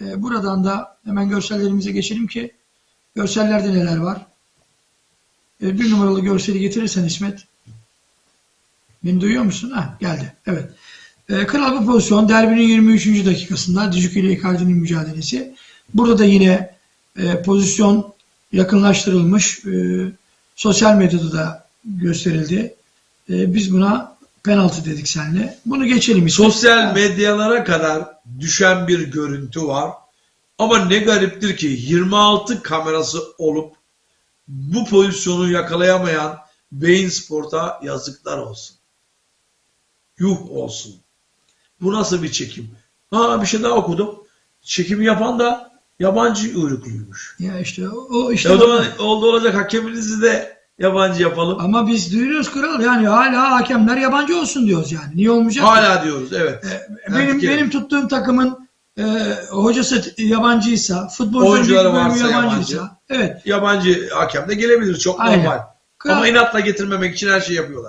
E, buradan da hemen görsellerimize geçelim ki görsellerde neler var. E, bir numaralı görseli getirirsen İsmet. Beni duyuyor musun? Ha, geldi. Evet. E, kral bu pozisyon derbinin 23. dakikasında Dijuki ile Icardi'nin mücadelesi. Burada da yine e, pozisyon yakınlaştırılmış. E, sosyal medyada da gösterildi. E, biz buna penaltı dedik seninle. Bunu geçelim. İsmet. Sosyal medyalara kadar düşen bir görüntü var. Ama ne gariptir ki 26 kamerası olup bu pozisyonu yakalayamayan Beyin Sport'a yazıklar olsun. Yuh olsun. Bu nasıl bir çekim? Ha bir şey daha okudum. Çekimi yapan da yabancı uyrukluymuş. Ya işte o, o işte E o zaman oldu olacak hakeminizi de yabancı yapalım. ama biz duyuruyoruz kral yani hala hakemler yabancı olsun diyoruz yani. Niye olmayacak? Hala diyoruz evet. Ben benim fikrim. benim tuttuğum takımın e, hocası yabancıysa, bölümü varsa yabancıysa, yabancı. evet. Yabancı hakem de gelebilir çok Aynen. normal. Kral- Ama inatla getirmemek için her şeyi yapıyorlar.